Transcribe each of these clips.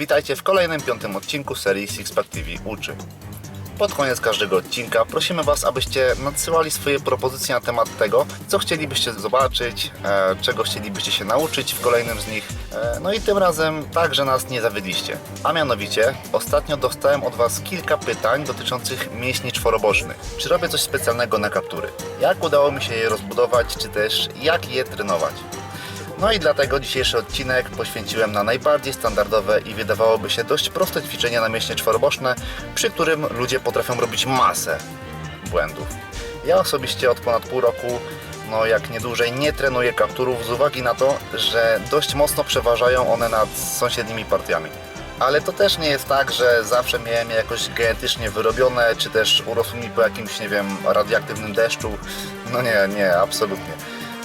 Witajcie w kolejnym piątym odcinku serii Sixpack TV Uczy. Pod koniec każdego odcinka prosimy Was, abyście nadsyłali swoje propozycje na temat tego, co chcielibyście zobaczyć, e, czego chcielibyście się nauczyć w kolejnym z nich. E, no i tym razem także nas nie zawiedliście. A mianowicie, ostatnio dostałem od Was kilka pytań dotyczących mięśni czworobocznych. Czy robię coś specjalnego na kaptury? Jak udało mi się je rozbudować, czy też jak je trenować? No i dlatego dzisiejszy odcinek poświęciłem na najbardziej standardowe i wydawałoby się dość proste ćwiczenia na mięśnie czworoboczne, przy którym ludzie potrafią robić masę błędów. Ja osobiście od ponad pół roku, no jak nie dłużej, nie trenuję kapturów z uwagi na to, że dość mocno przeważają one nad sąsiednimi partiami. Ale to też nie jest tak, że zawsze miałem je jakoś genetycznie wyrobione, czy też urosły mi po jakimś, nie wiem, radioaktywnym deszczu. No nie, nie, absolutnie.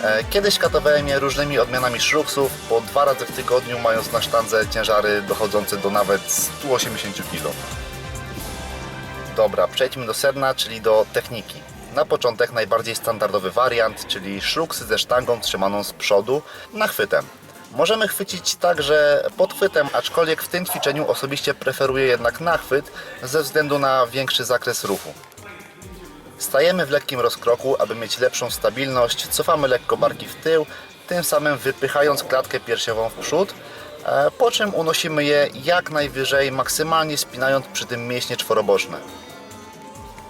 E, Kiedyś katowałem je różnymi odmianami szruksów, po dwa razy w tygodniu, mając na sztandze ciężary dochodzące do nawet 180 kg. Dobra, przejdźmy do sedna, czyli do techniki. Na początek najbardziej standardowy wariant, czyli szruksy ze sztangą trzymaną z przodu nachwytem. Możemy chwycić także podchwytem, aczkolwiek w tym ćwiczeniu osobiście preferuję jednak nachwyt ze względu na większy zakres ruchu. Stajemy w lekkim rozkroku, aby mieć lepszą stabilność, cofamy lekko barki w tył, tym samym wypychając klatkę piersiową w przód, e, po czym unosimy je jak najwyżej, maksymalnie spinając przy tym mięśnie czworoboczne.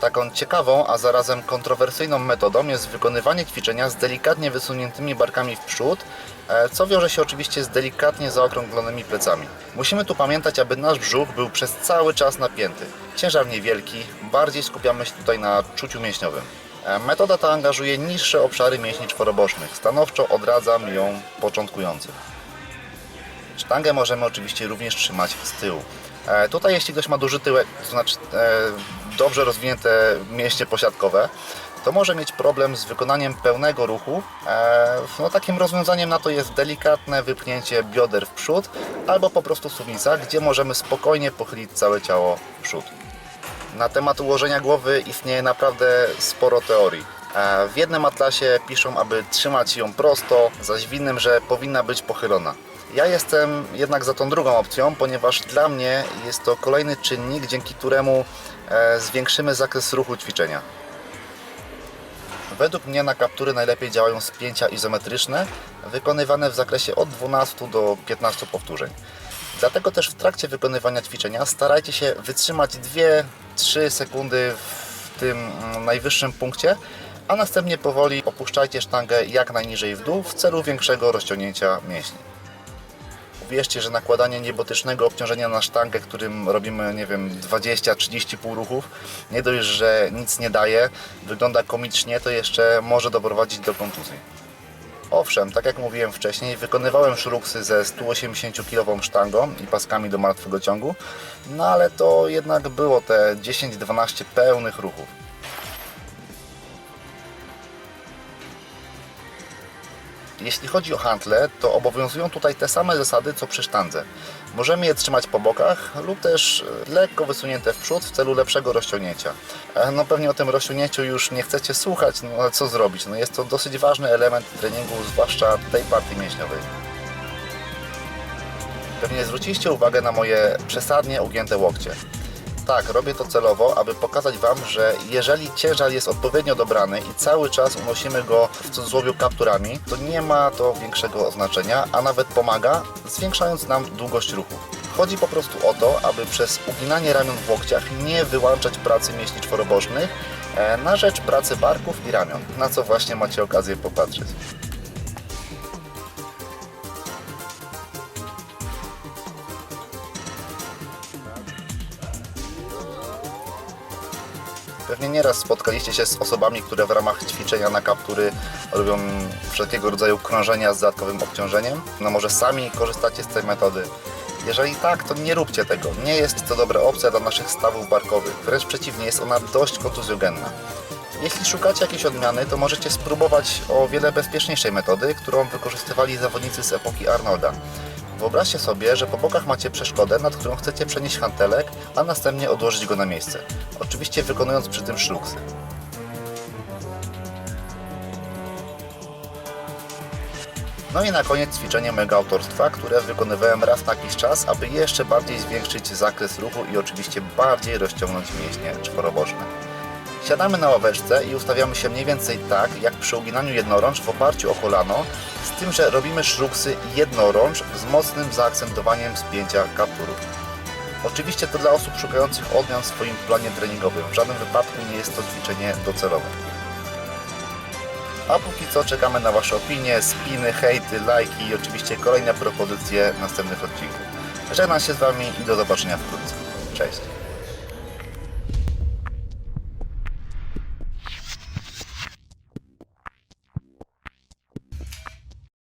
Taką ciekawą, a zarazem kontrowersyjną metodą jest wykonywanie ćwiczenia z delikatnie wysuniętymi barkami w przód, e, co wiąże się oczywiście z delikatnie zaokrąglonymi plecami. Musimy tu pamiętać, aby nasz brzuch był przez cały czas napięty. Ciężar niewielki, bardziej skupiamy się tutaj na czuciu mięśniowym. E, Metoda ta angażuje niższe obszary mięśni czworobocznych. Stanowczo odradzam ją początkującym. Sztangę możemy oczywiście również trzymać z tyłu. E, tutaj jeśli ktoś ma duży tyłek, to znaczy dobrze rozwinięte mięśnie posiadkowe, to może mieć problem z wykonaniem pełnego ruchu. E, no, takim rozwiązaniem na to jest delikatne wypchnięcie bioder w przód albo po prostu suwnica, gdzie możemy spokojnie pochylić całe ciało w przód. Na temat ułożenia głowy istnieje naprawdę sporo teorii. E, W jednym atlasie piszą, aby trzymać ją prosto, zaś w innym, że powinna być pochylona. Ja jestem jednak za tą drugą opcją, ponieważ dla mnie jest to kolejny czynnik, dzięki któremu e, zwiększymy zakres ruchu ćwiczenia. Według mnie na kaptury najlepiej działają spięcia izometryczne, wykonywane w zakresie od 12 do 15 powtórzeń. Dlatego też w trakcie wykonywania ćwiczenia starajcie się wytrzymać 2-3 sekundy w tym mm, najwyższym punkcie, a następnie powoli opuszczajcie sztangę jak najniżej w dół w celu większego rozciągnięcia mięśni. Uwierzcie, że nakładanie niebotycznego obciążenia na sztangę, którym robimy, nie wiem, 20-30 półruchów, nie dość, że nic nie daje, wygląda komicznie, to jeszcze może doprowadzić do kontuzji. Owszem, tak jak mówiłem wcześniej, wykonywałem szruksy ze 180 kg sztangą i paskami do martwego ciągu, no ale to jednak było te 10-12 pełnych ruchów. Jeśli chodzi o hantle, to obowiązują tutaj te same zasady co przy sztandze. Możemy je trzymać po bokach lub też e, lekko wysunięte w przód w celu lepszego rozciągnięcia. E, No pewnie o tym rozciągnięciu już nie chcecie słuchać, no ale co zrobić? No jest to dosyć ważny element treningu, zwłaszcza tej partii mięśniowej. Pewnie zwróciliście uwagę na moje przesadnie ugięte łokcie. Tak, robię to celowo, aby pokazać Wam, że jeżeli ciężar jest odpowiednio dobrany i cały czas unosimy go w cudzysłowie kapturami, to nie ma to większego znaczenia, a nawet pomaga, zwiększając nam długość ruchu. Chodzi po prostu o to, aby przez uginanie ramion w łokciach nie wyłączać pracy mięśni czworobocznych e, na rzecz pracy barków i ramion, na co właśnie macie okazję popatrzeć. Pewnie nieraz spotkaliście się z osobami, które w ramach ćwiczenia na kaptury robią wszelkiego rodzaju krążenia z dodatkowym obciążeniem. No może sami korzystacie z tej metody. Jeżeli tak, to nie róbcie tego. Nie jest to dobra opcja dla naszych stawów barkowych. Wręcz przeciwnie, jest ona dość kontuzjogenna. Jeśli szukacie jakiejś odmiany, to możecie spróbować o wiele bezpieczniejszej metody, którą wykorzystywali zawodnicy z epoki Arnolda. Wyobraźcie sobie, że po bokach macie przeszkodę, nad którą chcecie przenieść hantelek, a następnie odłożyć go na miejsce. Oczywiście wykonując przy tym szluksy. No i na koniec ćwiczenie mego autorstwa, które wykonywałem raz na jakiś czas, aby jeszcze bardziej zwiększyć zakres ruchu i oczywiście bardziej rozciągnąć mięśnie czworoboczne. Siadamy na ławeczce i ustawiamy się mniej więcej tak, jak przy uginaniu jednorącz w oparciu o kolano, z tym, że robimy szruksy jednorącz z mocnym zaakcentowaniem spięcia kapturów. Oczywiście to dla osób szukających odmian w swoim planie treningowym. W żadnym wypadku nie jest to ćwiczenie docelowe. A póki co czekamy na Wasze opinie, spiny, hejty, lajki i oczywiście kolejne propozycje następnych odcinków. Żegnam się z Wami i do zobaczenia wkrótce. Cześć!